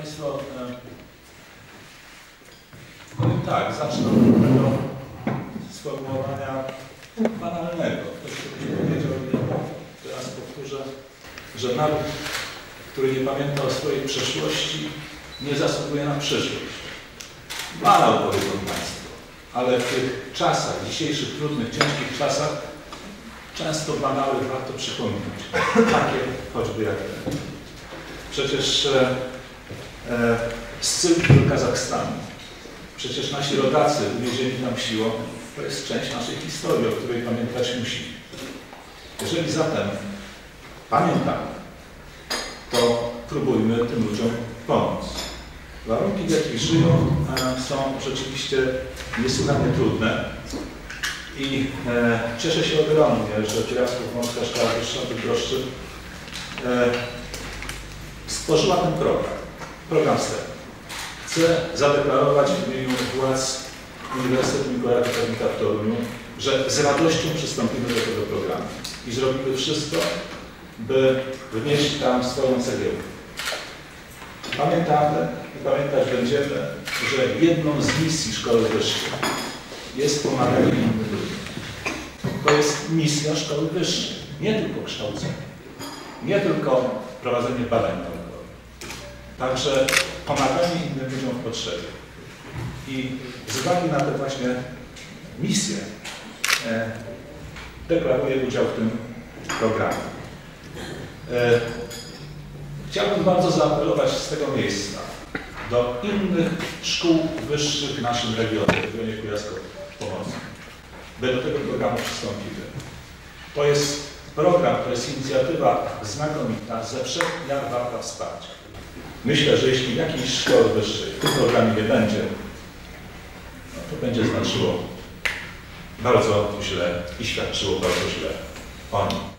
Państwo, e, powiem tak, zacznę od tego sformułowania banalnego. Ktoś kiedyś powiedział, teraz powtórzę, że naród, który nie pamięta o swojej przeszłości, nie zasługuje na przyszłość. Banał powiedzą Państwo, ale w tych czasach, dzisiejszych trudnych, ciężkich czasach, często banały warto przypominać. Takie choćby jak ten. Przecież e, z Cypru do Kazachstanu, przecież nasi rodacy uwiezieni nam siłą, to jest część naszej historii, o której pamiętać musimy. Jeżeli zatem pamiętamy, to próbujmy tym ludziom pomóc. Warunki, w jakich żyją, e, są rzeczywiście niesłychanie trudne i e, cieszę się ogromnie, że Piracków Morska Szkoła Wyższa Bydgoszczy e, stworzyła ten program, program STEP. Chcę zadeklarować w imieniu władz Uniwersytetu Mikołaja Kopernika w Toruniu, że z radością przystąpimy do tego programu i zrobimy wszystko, by wnieść tam swoją cegiełkę. Pamiętamy i pamiętać będziemy, że jedną z misji szkoły wyższej jest pomaganie innym ludziom. To jest misja szkoły wyższej, nie tylko kształcenie, nie tylko prowadzenie badań naukowych, także pomaganie innym ludziom w potrzebie. I z uwagi na tę właśnie misję e, deklaruję udział w tym programie. E, chciałbym bardzo zaapelować z tego miejsca do innych szkół wyższych w naszym regionie, w regionie Kujawsko-Pomorskim, by do tego programu przystąpili. To jest program, to jest inicjatywa znakomita, ze wszech miar warta wsparcia. Myślę, że jeśli jakiejś szkoły wyższej w tym programie nie będzie, no to będzie znaczyło bardzo źle i świadczyło bardzo źle o nim.